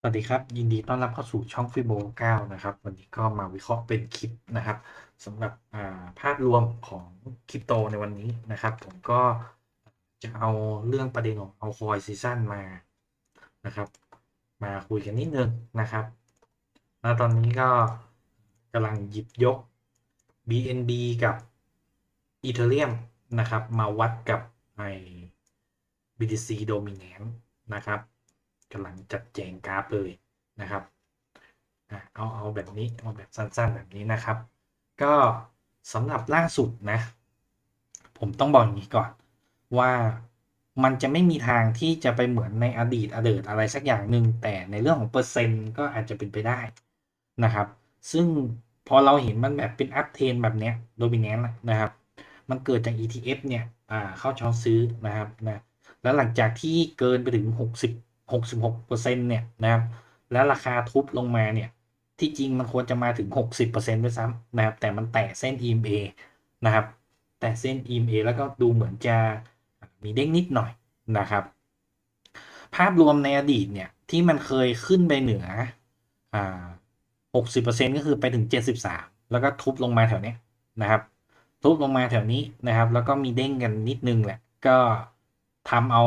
สวัสดีครับ ยินดีต้อนรับเข้าสู่ช่องฟิโบ9นะครับ วันนี้ก็มาวิเคราะห์เป็นคลิปนะครับสำหรับาภาพรวมของคริปโตในวันนี้นะครับ ผมก็จะเอาเรื่องประเด็นของเอาคอยซีซั่นมานะครับ มาคุยกันนิดนึงนะครับ แล้วตอนนี้ก็กำลังหยิบยก BNB กับ Ethereum นะครับ มาวัดกับไอ้ BTC Dominance นะครับ กำลังจัดแจงกราฟเลยนะครับเอาเอาแบบนี้เอาแบบสั้นๆแบบนี้นะครับ ก็สำหรับล่าสุดนะ ผมต้องบอกอย่างนี้ก่อน ว่ามันจะไม่มีทางที่จะไปเหมือนในอดีตอดีตอะไรสักอย่างหนึ่งแต่ในเรื่องของเปอร์เซ็นต์ก็อาจจะเป็นไปได้นะครับ ซึ่งพอเราเห็นมันแบบเป็นอัพเทนแบบเนี้ยโดมิเนนต์นะครับ มันเกิดจาก ETF เนี่ยอ่าเข้าช้อนซื้อนะครับนะแล้วหลังจากที่เกินไปถึง 60 66%เนี่ยนะครับแล้วราคาทุบลงมาเนี่ยที่จริงมันควรจะมาถึง 60%ด้วยซ้ำนะครับแต่มันแตะเส้น EMA นะครับแตะเส้น EMA แล้วก็ดูเหมือนจะมีเด้งนิดหน่อยนะครับ ภาพรวมในอดีตเนี่ยที่มันเคยขึ้นไปเหนืออ่า60%ก็คือไปถึง 73 แล้วก็ทุบลงมาแถวเนี้ยนะครับ ทุบลงมาแถวนี้นะครับ แล้วก็มีเด้งกันนิดนึงแหละก็ทำเอา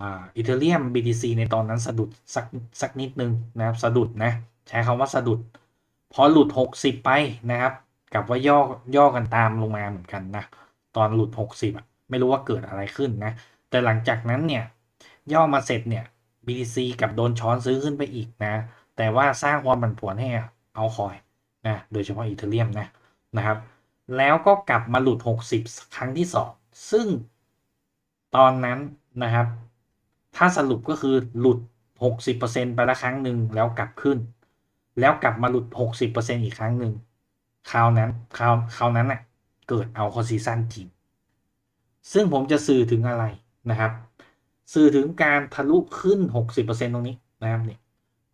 อีเทเรียม BTC ในตอนนั้นสะดุดสักสักนิดนึงนะครับสะดุดนะใช้คำว่าสะดุด พอหลุด 60 ไปนะครับกับว่าย่อย่อกันตามลงมาเหมือนกันนะตอนหลุด 60อะไม่รู้ว่าเกิดอะไรขึ้นนะแต่หลังจากนั้นเนี่ยย่อมาเสร็จเนี่ย BTC กับโดนช้อนซื้อขึ้นไปอีกนะ แต่ว่าสร้างความผันผวนให้เอาคอยนะโดยเฉพาะอีเทเรียมนะนะครับ แล้วก็กลับมาหลุด 60 ครั้งที่ 2 ซึ่งตอนนั้นนะครับ ถ้าสรุปก็คือหลุด 60%ไปละครั้งหนึ่งแล้วกลับขึ้น แล้วกลับมาหลุด 60%อีกครั้งหนึ่งคราวนั้นคราวคราวนั้นน่ะเกิดเอาคอซีซันจริงซึ่งผมจะสื่อถึงอะไรนะครับ สื่อถึงการทะลุขึ้น 60%ตรงนี้นะครับเนี่ย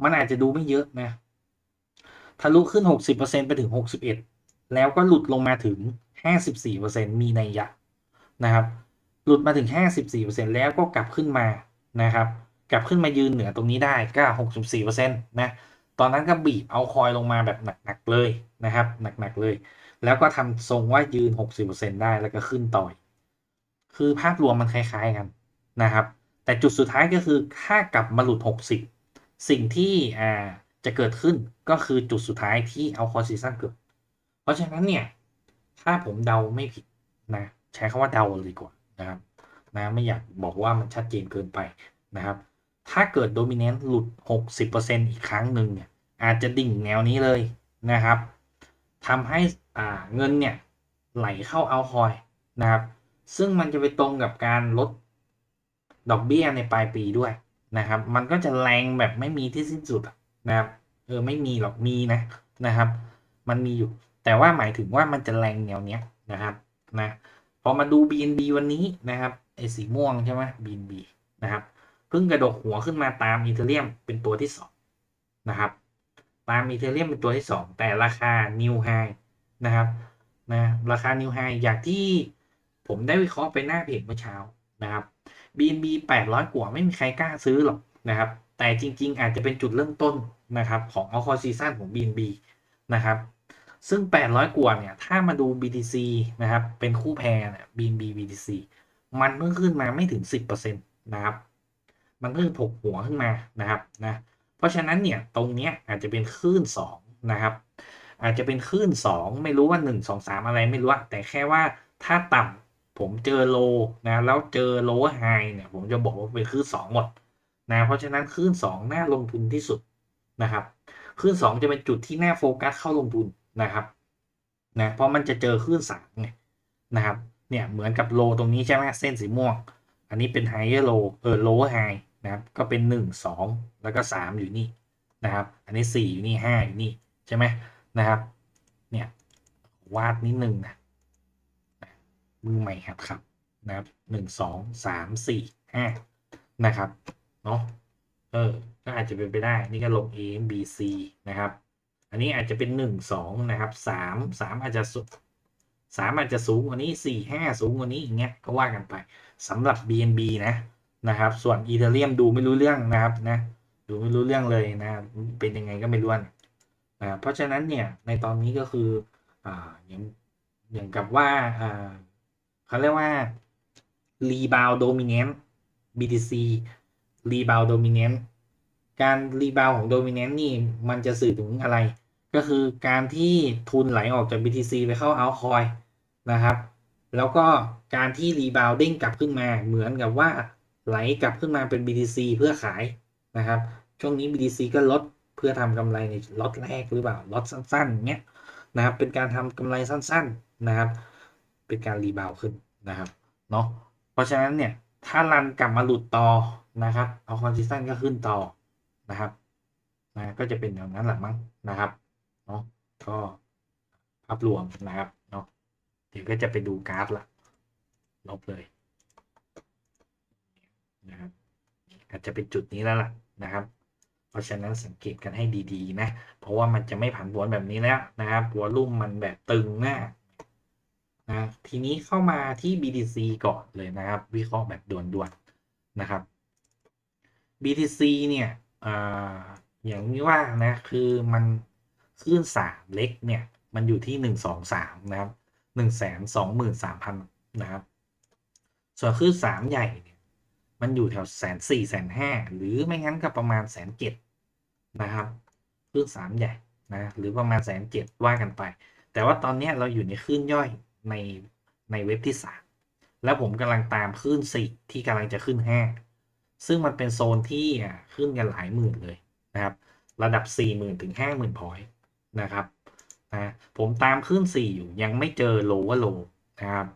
มันอาจจะดูไม่เยอะนะ ทะลุขึ้น 60%ไปถึง 61 แล้วก็หลุดลงมาถึง 54%มีนัยยะนะครับ หลุดมาถึง 54%แล้วก็กลับขึ้นมา นะครับกลับขึ้นมายืนเหนือตรงนี้ได้ก็64%นะตอนนั้นก็บีบเอาคอยลงมาแบบหนักๆเลยนะครับหนักๆเลย แล้วก็ทำทรงว่ายืน 60%ได้แล้วก็ขึ้นต่อยคือภาพรวมมันคล้าย ๆกันนะครับ แต่จุดสุดท้ายก็คือถ้ากลับมาหลุด 60 สิ่งที่อ่าจะเกิดขึ้นก็คือจุดสุดท้ายที่เอาคอซีซันเกิด เพราะฉะนั้นเนี่ย ถ้าผมเดาไม่ผิดนะ ใช้คำว่าเดาเลยดีกว่านะครับ นะไม่อยากบอกว่ามันชัดเจนเกินไปนะครับ ถ้าเกิดโดมิเนนต์หลุด 60%อีกครั้งหนึ่งเนี่ยอาจจะดิ่งแนวนี้เลยนะครับทำให้อ่าเงินเนี่ยไหลเข้าเอาคอยนะครับ ซึ่งมันจะไปตรงกับการลดดอกเบี้ยในปลายปีด้วยนะครับ มันก็จะแรงแบบไม่มีที่สิ้นสุดนะครับ เออไม่มีหรอกมีนะนะครับ มันมีอยู่ แต่ว่าหมายถึงว่ามันจะแรงแนวเนี้ยนะครับนะ พอมาดู BNB วันนี้นะครับ ไอ้สีม่วงใช่ไหม BNB นะครับเพิ่งกระดกหัวขึ้นมาตามอีเทเรียมเป็นตัวที่สองนะครับ ตามอีเทเรียมเป็นตัวที่สองแต่ราคา New High นะครับนะราคา New High อย่างที่ผมได้วิเคราะห์ไปหน้าเพจเมื่อเช้านะครับ BNB 800 กว่าไม่มีใครกล้าซื้อหรอกนะครับ แต่จริง ๆ อาจจะเป็นจุดเริ่มต้นนะครับของเอาคอซีซันของ BNB นะครับ ซึ่ง 800 กว่าเนี่ย ถ้ามาดู BTC นะครับ เป็นคู่แพรเนี่ย BNB BTC มันเพิ่งขึ้นมาไม่ถึง 10%นะครับ มันเพิ่งถกหัวขึ้นมานะครับนะเพราะฉะนั้นเนี่ยตรงเนี้ยอาจจะเป็นคลื่น2นะครับ อาจจะเป็นคลื่น 2 ไม่รู้ว่า 1 2 3 อะไรไม่รู้แต่แค่ว่าถ้าต่ำผมเจอโลนะแล้วเจอโลไฮเนี่ยผมจะบอกว่าเป็นคลื่น2หมดนะเพราะฉะนั้นคลื่น2น่าลงทุนที่สุดนะครับคลื่น2จะเป็นจุดที่น่าโฟกัสเข้าลงทุนนะครับนะเพราะมันจะเจอคลื่น3ไงนะครับ เนี่ยเหมือนกับโลตรงนี้ใช่ไหมเส้นสีม่วง อันนี้เป็นไฮเออร์โลเออโลไฮนะครับก็เป็นหนึ่งสองแล้วก็สามอยู่นี่นะครับ อันนี้สี่อยู่นี่ห้าอยู่นี่ใช่ไหมนะครับเนี่ยวาดนิดนึงนะมือใหม่ครับครับนะครับหนึ่งสองสามสี่ห้านะครับเนาะเออก็อาจจะเป็นไปได้นี่ก็ลง A B C นะครับ อันนี้อาจจะเป็นหนึ่งสองนะครับสามสามอาจจะ สามอาจจะสูงกว่านี้สี่ห้าสูงกว่านี้อย่างเงี้ยก็ว่ากันไปสำหรับ BNB นะนะครับส่วนอีเทเรียมดูไม่รู้เรื่องนะครับนะดูไม่รู้เรื่องเลยนะเป็นยังไงก็ไม่รู้นะเพราะฉะนั้นเนี่ยในตอนนี้ก็คืออ่าอย่างอย่างกับว่าอ่าเขาเรียกว่า rebound dominant BTC rebound dominant การ rebound ของ dominant นี่มันจะสื่อถึงอะไร ก็คือการที่ทุนไหลออกจาก BTC ไปเข้า altcoin นะครับ แล้วก็การที่ rebound เด้งกลับขึ้นมาเหมือนกับว่าไหลกลับขึ้นมาเป็น BTC เพื่อขายนะครับ ช่วงนี้ BTC ก็ลดเพื่อทำกำไรในล็อตแรกหรือเปล่าล็อตสั้นๆเงี้ยนะครับ เป็นการทำกำไรสั้นๆนะครับ เป็นการรีบาวขึ้นนะครับเนาะเพราะฉะนั้นเนี่ยถ้ารันกลับมาหลุดต่อนะครับ เอาคอนซิสตันก็ขึ้นต่อนะครับนะก็จะเป็นอย่างนั้นแหละมั้งนะครับ เนาะก็ภาพรวมนะครับเนาะเดี๋ยวก็จะไปดูกราฟละลบเลยนะครับอาจจะเป็นจุดนี้แล้วล่ะนะครับ เพราะฉะนั้นสังเกตกันให้ดีๆ นะ เพราะว่ามันจะไม่ผันผวนแบบนี้แล้วนะครับหัวลุ่มมันแบบตึงมานะทีนี้เข้ามาที่ BTC ก่อนเลยนะครับ วิเคราะห์แบบด่วนๆนะครับ BTC เนี่ยออย่างนี้ว่านะคือมัน ขึ้นสามเล็กเนี่ย มันอยู่ที่หนึ่งสองสามนะครับหนึ่งแสนสองหมื่นสามพันนะครับ ส่วนขึ้นสามใหญ่เนี่ยมันอยู่แถวแสนสี่แสนห้าหรือไม่งั้นก็ประมาณแสนเจ็ดนะครับคลื่นสามใหญ่นะหรือประมาณแสนเจ็ดว่ากันไป แต่ว่าตอนนี้เราอยู่ในคลื่นย่อยในในเว็บที่สามแล้วผมกำลังตามคลื่นสี่ที่กำลังจะขึ้นห้าซึ่งมันเป็นโซนที่ขึ้นกันหลายหมื่นเลยนะครับ ระดับ 4 0,000 ถึง 50,000พอยต์ นะครับนะผมตามคลื่น4 อยู่ยังไม่เจอโลว่าโลนะครับ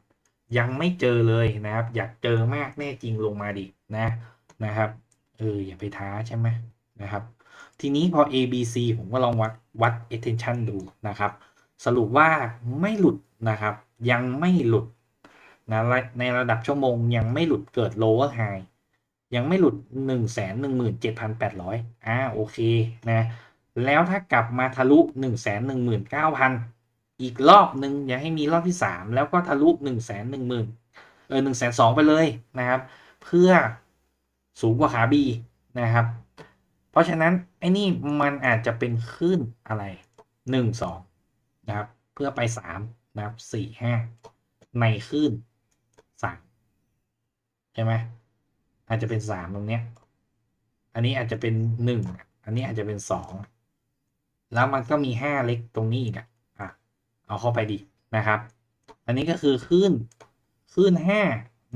ยังไม่เจอเลยนะครับ อยากเจอมากแน่จริงลงมาดินะนะครับเอออย่าไปท้าใช่ไหมนะครับ ทีนี้พอ A B C ผมก็ลองวัดวัด attention ดูนะครับ สรุปว่าไม่หลุดนะครับ ยังไม่หลุดนะในระดับชั่วโมงยังไม่หลุดเกิด lower high ยังไม่หลุด 1 1 7 8 0 0 อ่าโอเคนะ แล้วถ้ากลับมาทะลุ 1 1 9 0 0 0 อีกรอบหนึ่งอย่าให้มีรอบที่ 3 แล้วก็ทะลุ 1 1 0 0 0เออ1 2 0 0 0ไปเลยนะครับ เพื่อสูงกว่าขาบีนะครับ เพราะฉะนั้น ไอ้นี่มันอาจจะเป็นขึ้นอะไร 1 2 นะครับ เพื่อไป 3 นะครับ 4 5 ในขึ้น 3 ใช่ไหมอาจจะเป็นสามตรงเนี้ยอันนี้อาจจะเป็นหนึ่งอันนี้อาจจะเป็นสอง แล้วมันก็มีห้าเล็กตรงนี้อีกอะเอาเข้าไปดีนะครับ อันนี้ก็คือคลื่นคลื่นห้า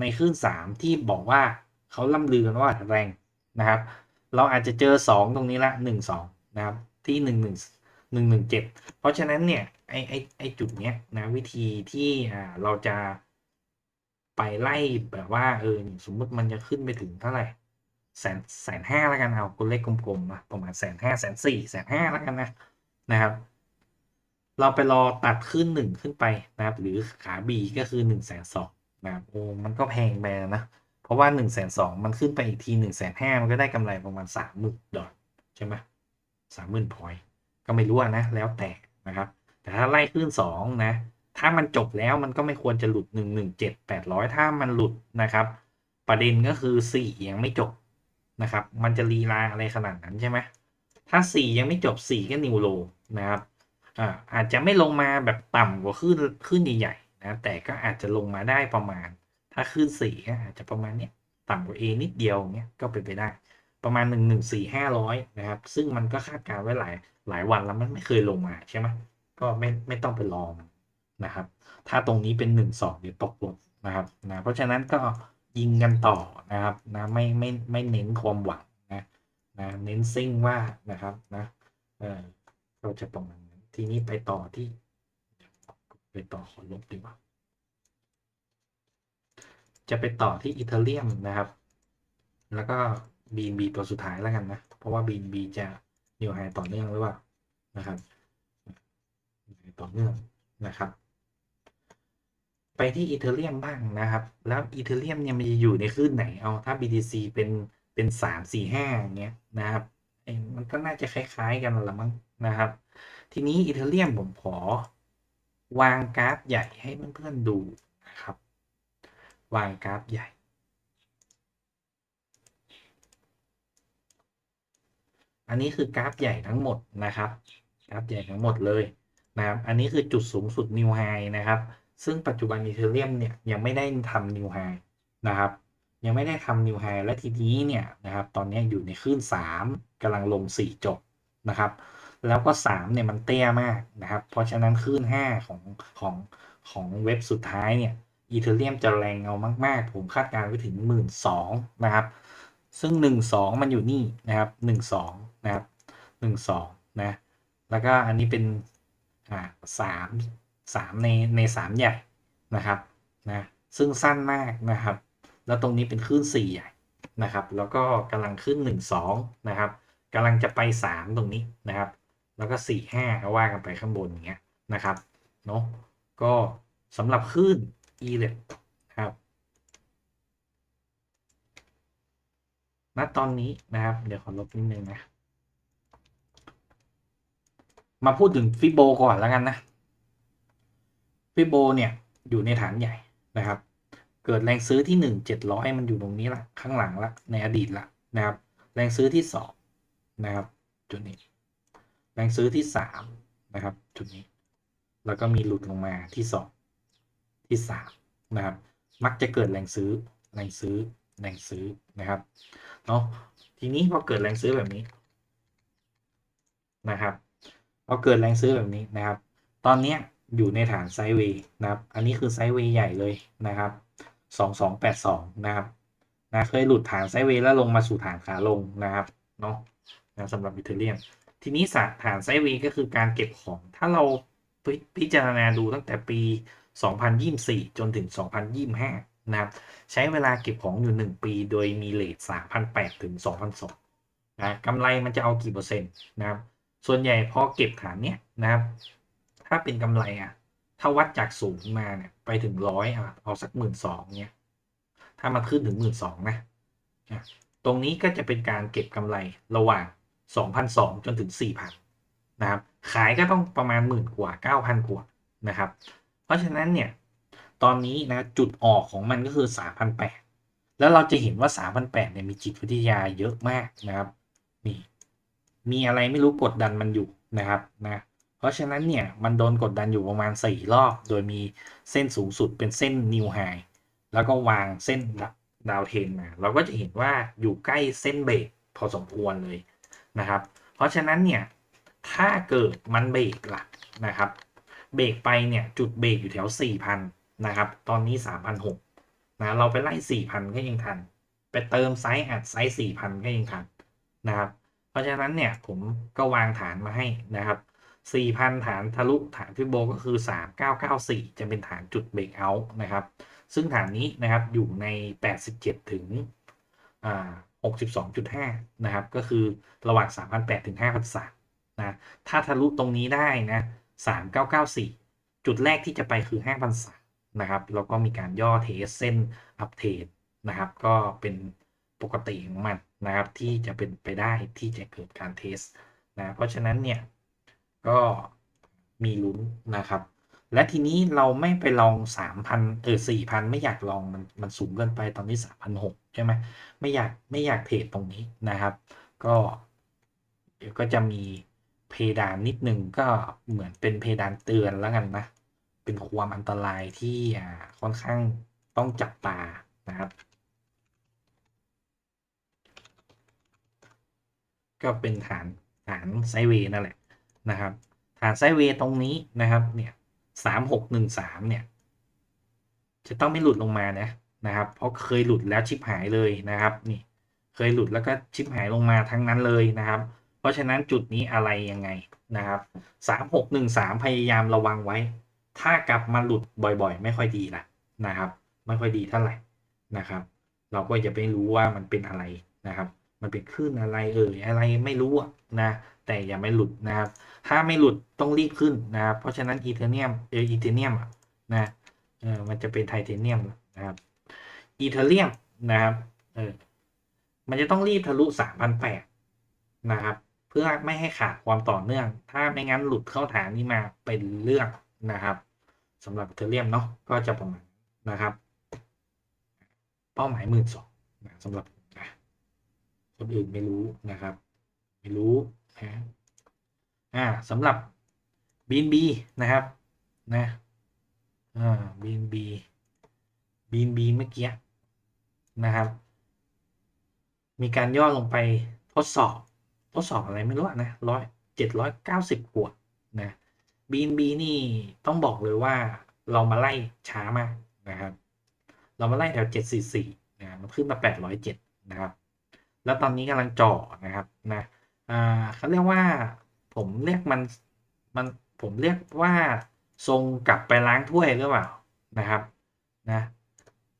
ในคลื่นสามที่บอกว่าเขาล่ำลือกันว่าแรงนะครับ เราอาจจะเจอสองตรงนี้ละหนึ่งสองนะครับที่หนึ่งหนึ่งหนึ่งหนึ่งเจ็ดเพราะฉะนั้นเนี่ยไอไอไอจุดเนี้ยนะวิธีที่อ่าเราจะไปไล่แบบว่าเออสมมติมันจะขึ้นไปถึงเท่าไหร่แสนแสนห้าแล้วกันเอาตัวเลขกลมๆนะประมาณแสนห้าแสนสี่แสนห้าแล้วกันนะ นะครับ เราไปรอตัดขึ้นหนึ่งขึ้นไปนะครับ หรือขาบีก็คือหนึ่งแสนสองนะครับโอ้มันก็แพงไปนะ เพราะว่าหนึ่งแสนสองมันขึ้นไปอีกทีหนึ่งแสนห้ามันก็ได้กำไรประมาณสามหมื่นดอลใช่ไหมสามหมื่นพอยก็ไม่รู้นะ แล้วแต่นะครับ แต่ถ้าไล่ขึ้นสองนะถ้ามันจบแล้วมันก็ไม่ควรจะหลุด 1 1 7 800 ถ้ามันหลุดนะครับ ประเด็นก็คือ 4 ยังไม่จบนะครับ มันจะลีลาอะไรขนาดนั้นใช่ไหม ถ้า 4 ยังไม่จบ 4 ก็นิวโลนะครับอาอาจจะไม่ลงมาแบบต่ำกว่าขึ้นขึ้นใหญ่ๆนะแต่ก็อาจจะลงมาได้ประมาณ ถ้าขึ้น4ก็อาจจะประมาณเนี้ยต่ำกว่า A นิดเดียวเนี้ยก็เป็นไปได้ประมาณ 1 1 4 500 นะครับ ซึ่งมันก็คาดการไว้หลายหลายวันแล้วมันไม่เคยลงมาใช่ไหมก็ไม่ไม่ต้องไปลองนะครับ ถ้าตรงนี้เป็น 1 2เดี๋ยวตกหล่นนะครับนะเพราะฉะนั้นก็ยิงกันต่อนะครับนะไม่ไม่ไม่เน้นความหวัง นะเน้นซิ่งว่านะครับนะเออก็จะประมาณนั้นทีนี้ไปต่อที่ ไปต่อขอลบดีกว่า จะไปต่อที่อิตาเลียมนะครับ แล้วก็บีนบีตัวสุดท้ายแล้วกันนะ เพราะว่าบีนบีจะนิวไฮต่อเนื่องหรือเปล่านะครับต่อเนื่องนะครับ ไปที่อีเทเรียมบ้างนะครับ แล้วอีเทเรียมเนี่ยมันจะอยู่ในคลื่นไหนเอาถ้า BTC เป็น เป็นสามสี่ห้าอย่างเงี้ยนะครับมันก็น่าจะคล้าย ๆ กันละมั้งนะครับ ทีนี้อีเทเรียมผมขอ วางกราฟใหญ่ให้เพื่อนๆดูนะครับ วางกราฟใหญ่ อันนี้คือกราฟใหญ่ทั้งหมดนะครับกราฟใหญ่ทั้งหมดเลยนะครับ อันนี้คือจุดสูงสุด New High นะครับ ซึ่งปัจจุบันอีเทเรียมเนี่ยยังไม่ได้ทำ New High นะครับ ยังไม่ได้ทำ New High และทีนี้เนี่ยนะครับตอนนี้อยู่ในคลื่น 3กำลังลง 4 จบนะครับ แล้วก็ 3 เนี่ยมันเตี้ยมากนะครับ เพราะฉะนั้นคลื่น 5 ของของของเว็บสุดท้ายเนี่ยอีเทเรียมจะแรงเอามาก ๆ ผมคาดการณ์ไว้ถึง 1 2ื่นนะครับ ซึ่ง 1 2 มันอยู่นี่นะครับ1 2นะครับ1 2นะแล้วก็อันนี้เป็นอ่าสามสามในในสามใหญ่นะครับนะซึ่งสั้นมากนะครับ แล้วตรงนี้เป็นคลื่น4ใหญ่นะครับ แล้วก็กำลังขึ้น 1 2 นะครับกำลังจะไป 3 ตรงนี้นะครับ แล้วก็ 4 5ก็ว่ากันไปข้างบนอย่างเงี้ยนะครับเนาะก็สำหรับคลื่น e l e ครับณตอนนี้นะครับ เดี๋ยวขอลบนิดนึงนะมาพูดถึงฟิโบก่อนแล้วกันนะฟิโบเนี่ยอยู่ในฐานใหญ่นะครับ เกิดแรงซื้อที่ 1 700 มันอยู่ตรงนี้ละข้างหลังละในอดีตละนะครับ แรงซื้อที่ 2 นะครับ จุดนี้ แรงซื้อที่ 3 นะครับ จุดนี้ แล้วก็มีหลุดลงมาที่ 2 ที่ 3 นะครับ มักจะเกิดแรงซื้อแรงซื้อแรงซื้อนะครับเนาะทีนี้พอเกิดแรงซื้อแบบนี้นะครับพอเกิดแรงซื้อแบบนี้นะครับ ตอนเนี้ยอยู่ในฐานไซด์เวย์นะครับ อันนี้คือไซด์เวย์ใหญ่เลยนะครับ 2282 นะครับนะเคยหลุดฐานไซเวย์แล้วลงมาสู่ฐานขาลงนะครับเนาะนะสำหรับอิตาเลียนทีนี้ฐานไซเวย์ก็คือการเก็บของ ถ้าเราพิจารณาดูตั้งแต่ปี 2024 จนถึง 2025 นะครับ ใช้เวลาเก็บของอยู่ 1 ปีโดยมีเลท3,800ถึง2,200นะกำไรมันจะเอากี่เปอร์เซ็นต์นะครับ ส่วนใหญ่พอเก็บฐานเนี้ยนะครับ ถ้าเป็นกำไรอะ ถ้าวัดจากศูนย์มาเนี่ย ไปถึงร้อยอะเอาสักหมื่นสองเนี้ยถ้ามันขึ้นถึงหมื่นสองนะ ตรงนี้ก็จะเป็นการเก็บกำไรระหว่างสองพันสองจนถึงสี่พันนะครับ ขายก็ต้องประมาณหมื่นกว่าเก้าพันกว่านะครับ เพราะฉะนั้นเนี่ย ตอนนี้นะจุดออกของมันก็คือสามพันแปดแล้วเราจะเห็นว่าสามพันแปดเนี่ยมีจิตวิทยาเยอะมากนะครับ นี่ มีอะไรไม่รู้กดดันมันอยู่นะครับนะ เพราะฉะนั้นเนี่ยมันโดนกดดันอยู่ประมาณ 4 รอบ โดยมีเส้นสูงสุดเป็นเส้นนิวไฮแล้วก็วางเส้นดาวเทนมาเราก็จะเห็นว่าอยู่ใกล้เส้นเบรกพอสมควรเลยนะครับ เพราะฉะนั้นเนี่ยถ้าเกิดมันเบรกล่ะนะครับเบรกไปเนี่ยจุดเบรกอยู่แถว 4,000 นะครับ ตอนนี้3,600นะเราไปไล่ 4,000 ก็ยังทัน ไปเติมไซส์อัดไซส์4,000 ก็ยังทันนะครับ เพราะฉะนั้นเนี่ยผมก็วางฐานมาให้นะครับ 4,000ฐานทะลุฐานฟิโบก็คือ3994จะเป็นฐานจุดเบรกเอาท์นะครับ ซึ่งฐานนี้นะครับอยู่ใน87ถึงอ่า62.5นะครับ ก็คือระหว่าง3,800ถึง5,300นะถ้าทะลุตรงนี้ได้นะ3994จุดแรกที่จะไปคือ5,300นะครับ แล้วก็มีการย่อเทสเส้นอัพเทรดนะครับ ก็เป็นปกติของมันนะครับที่จะเป็นไปได้ที่จะเกิดการเทสนะเพราะฉะนั้นเนี่ย ก็มีลุ้นนะครับ และทีนี้เราไม่ไปลอง 3,000 เออ 4,000 ไม่อยากลองมันมันสูงเกินไปตอนนี้ 3,600 ใช่ไหมไม่อยากไม่อยากเทรดตรงนี้นะครับ ก็เดี๋ยวก็จะมีเพดานนิดนึงก็เหมือนเป็นเพดานเตือนแล้วกันนะ เป็นความอันตรายที่ค่อนข้างต้องจับตานะครับก็เป็นฐานฐานไซเวนั่นแหละ นะครับ ฐานไซเวย์ตรงนี้นะครับ เนี่ยสามหกหนึ่งสามเนี่ย จะต้องไม่หลุดลงมานะนะครับ เพราะเคยหลุดแล้วชิปหายเลยนะครับ นี่เคยหลุดแล้วก็ชิปหายลงมาทั้งนั้นเลยนะครับ เพราะฉะนั้นจุดนี้อะไรยังไงนะครับสามหกหนึ่งสามพยายามระวังไว้ ถ้ากลับมาหลุดบ่อยๆ ไม่ค่อยดีละนะครับ ไม่ค่อยดีเท่าไหร่นะครับ เราก็จะไม่รู้ว่ามันเป็นอะไรนะครับ มันเป็นคลื่นอะไรเอ่ยอะไรไม่รู้นะ แต่อย่าไม่หลุดนะครับ ถ้าไม่หลุดต้องรีบขึ้นนะครับ เพราะฉะนั้นอีเทเนียมเอออีเทเนียมนะเออมันจะเป็นไทเทเนียมนะครับอีเทเรียมนะครับเออมันจะต้องรีบทะลุสามพันแปดนะครับ เพื่อไม่ให้ขาดความต่อเนื่อง ถ้าไม่งั้นหลุดเข้าฐานนี้มาเป็นเรื่องนะครับสำหรับเทเรียมเนาะก็จะประมาณนะครับ เป้าหมายหมื่นสองสำหรับ คนอื่นไม่รู้นะครับ ไม่รู้นะอ่าสำหรับ BNB นะครับนะอ่า BNB BNB เมื่อกี้นะครับ มีการย่อลงไปทดสอบทดสอบอะไรไม่รู้นะร้อยเจ็ดร้อยเก้าสิบขวดนะ BNB นี่ต้องบอกเลยว่าเรามาไล่ช้ามากนะครับ เรามาไล่แถวเจ็ดสี่สี่นะมันขึ้นมาแปดร้อยเจ็ดนะครับ แล้วตอนนี้กำลังจ่อนะครับนะอ่าเขาเรียกว่าผมเรียกมันมันผมเรียกว่าทรงกลับไปล้างถ้วยหรือเปล่านะครับนะ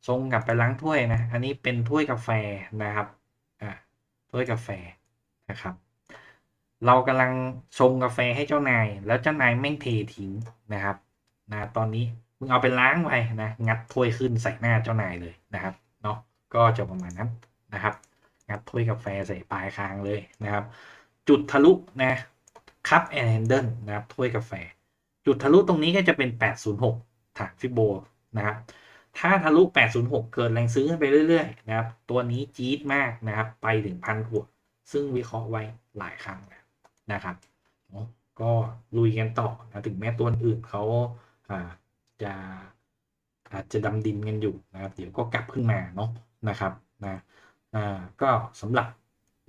ทรงกลับไปล้างถ้วยนะอันนี้เป็นถ้วยกาแฟนะครับอ่าถ้วยกาแฟนะครับ เรากำลังชงกาแฟให้เจ้านาย แล้วเจ้านายแม่งเททิ้งนะครับนะตอนนี้มึงเอาไปล้างไปนะงัดถ้วยขึ้นใส่หน้าเจ้านายเลยนะครับเนาะก็จะประมาณนั้นนะครับ งัดถ้วยกาแฟใส่ปลายคางเลยนะครับ จุดทะลุนะคัพแอนด์แฮนเดิลนะครับถ้วยกาแฟ จุดทะลุตรงนี้ก็จะเป็น 806 ฐานฟิโบนะครับถ้าทะลุ 806 เกิดแรงซื้อขึ้นไปเรื่อยๆนะครับ ตัวนี้จี๊ดมากนะครับ ไปถึงพันขวด ซึ่งวิเคราะห์ไว้หลายครั้งนะครับ ก็ลุยกันต่อนะถึงแม้ตัวอื่นเขาอาจะอาจจะดำดินกันอยู่นะครับ เดี๋ยวก็กลับขึ้นมาเนาะนะครับนะ อ่าก็สำหรับ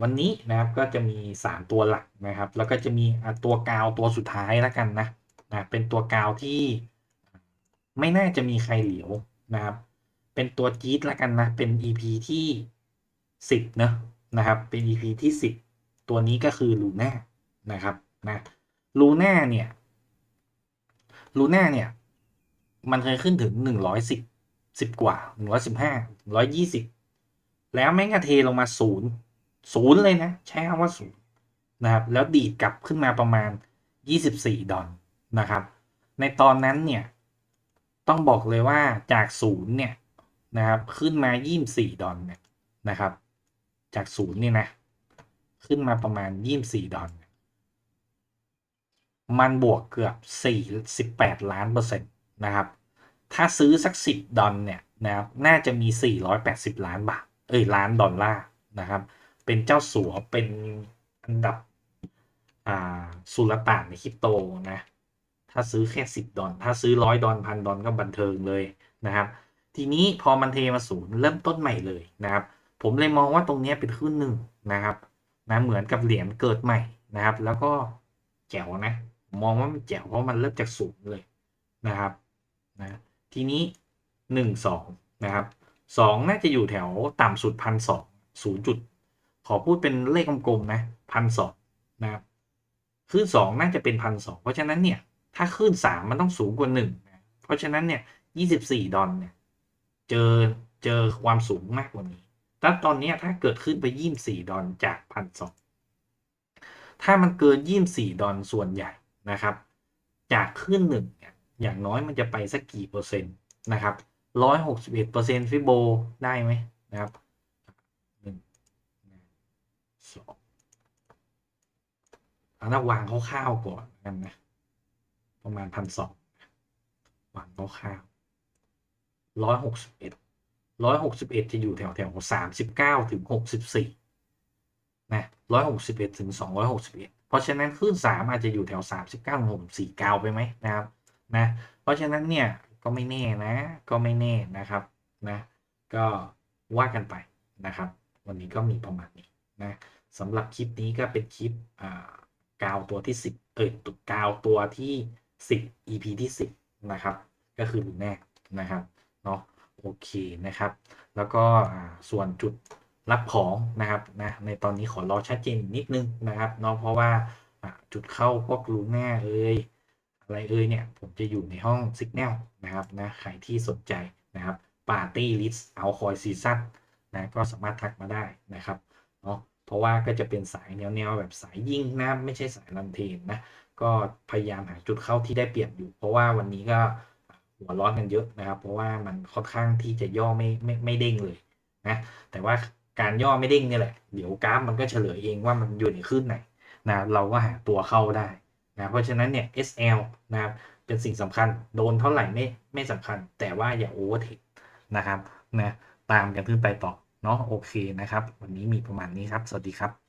วันนี้นะครับก็จะมี 3 ตัวหลักนะครับ แล้วก็จะมีตัวกาวตัวสุดท้ายแล้วกันนะนะเป็นตัวกาวที่ไม่น่าจะมีใครเหลียวนะครับ เป็นตัวจี๊ดแล้วกันนะ เป็น EP ที่ 10นะนะครับ เป็น EP ที่ 10 ตัวนี้ก็คือลูน่านะครับนะลูน่าเนี่ยลูน่าเนี่ย มันเคยขึ้นถึง 110 10 กว่า 115 120 แล้วแม่งกระเทลงมาศูนย์ศูนย์เลยนะใช้คำว่าศูนย์นะครับ แล้วดีดกลับขึ้นมาประมาณ 24 ดอลนะครับ ในตอนนั้นเนี่ย ต้องบอกเลยว่าจากศูนย์เนี่ยนะครับ ขึ้นมา 24 ดอลเนี่ยนะครับ จากศูนย์เนี่ยนะ ขึ้นมาประมาณ 24 ดอลเนี่ยมันบวกเกือบ48ล้านเปอร์เซ็นต์นะครับ ถ้าซื้อสัก 10 ดอลเนี่ยนะครับ น่าจะมี 480 ล้านบาท เอ้ยล้านดอลลาร์นะครับ เป็นเจ้าสัวเป็นอันดับอ่าสุลต่านในคริปโตนะ ถ้าซื้อแค่ 10 ดอลถ้าซื้อร้อยดอลพันดอลก็บันเทิงเลยนะครับ ทีนี้พอมันเทมาศูนย์เริ่มต้นใหม่เลยนะครับ ผมเลยมองว่าตรงนี้เป็นขึ้นหนึ่งนะครับนะเหมือนกับเหรียญเกิดใหม่นะครับ แล้วก็แจ๋วนะ มองว่ามันแจ๋วเพราะมันเริ่มจากศูนย์เลยนะครับนะทีนี้หนึ่งสองนะครับ สองน่าจะอยู่แถวต่ำสุดพันสองศูนย์จุด ขอพูดเป็นเลขกลมๆนะพันสองนะครับขึ้นสองน่าจะเป็นพันสองเพราะฉะนั้นเนี่ย ถ้าขึ้นสามมันต้องสูงกว่าหนึ่งเพราะฉะนั้นเนี่ยยี่สิบสี่ดอลเนี่ยเจอเจอความสูงมากกว่านี้ถ้าตอนนี้ถ้าเกิดขึ้นไปยี่สี่ดอลจากพันสองถ้ามันเกินยี่สี่ดอลส่วนใหญ่นะครับ จากขึ้นหนึ่งอย่างน้อยมันจะไปสักกี่เปอร์เซ็นต์นะครับ ร้อยหกสิบเอ็ดเปอร์เซ็นต์ฟิโบได้ไหมนะครับหนึ่งสองเอาละวางคร่าวๆก่อนกันนะ ประมาณพันสองวางคร่าวๆร้อยหกสิบเอ็ดร้อยหกสิบเอ็ดจะอยู่แถวแถวสามสิบเก้าถึงหกสิบสี่นะร้อยหกสิบเอ็ดถึงสองร้อยหกสิบเอ็ดเพราะฉะนั้นคลื่นสามอาจจะอยู่แถวสามสิบเก้าถึงหกสี่เก้าไปไหมนะครับนะ เพราะฉะนั้นเนี่ย ก็ไม่แน่นะ ก็ไม่แน่นะครับนะก็ว่ากันไปนะครับ วันนี้ก็มีประมาณนี้นะสำหรับคลิปนี้ก็เป็นคลิปอ่ากาวตัวที่ 10 เออตุกาวตัวที่ 10 EP ที่ 10 นะครับ ก็คือลูแน่นะครับเนาะโอเคนะครับ แล้วก็ส่วนจุดรับของนะครับนะในตอนนี้ขอรอชัดเจนนิดนึงนะครับเนาะเพราะว่าจุดเข้าพวกลูแน่เอ่ย อะไรเอ่ยเนี่ย ผมจะอยู่ในห้อง Signal นะครับนะใครที่สนใจนะครับ Party List เอาคอยซีซั่นนะก็สามารถทักมาได้นะครับเนาะเพราะว่าก็จะเป็นสายแนวแนวแบบสายยิงนะ ไม่ใช่สายลันเทนนะก็พยายามหาจุดเข้าที่ได้เปรียบอยู่ เพราะว่าวันนี้ก็หัวร้อนกันเยอะนะครับ เพราะว่ามันค่อนข้างที่จะย่อไม่ไม่ไม่เด้งเลยนะแต่ว่าการย่อไม่เด้งนี่แหละ เดี๋ยวกราฟมันก็เฉลยเองว่ามันอยู่ในขึ้นไหนนะเราก็หาตัวเข้าได้ นะเพราะฉะนั้นเนี่ย SL นะครับเป็นสิ่งสำคัญโดนเท่าไหร่ไม่ไม่สำคัญ แต่ว่าอย่าโอเวอร์เทคนะครับนะตามกันขึ้นไปต่อเนาะโอเคนะครับ วันนี้มีประมาณนี้ครับ สวัสดีครับ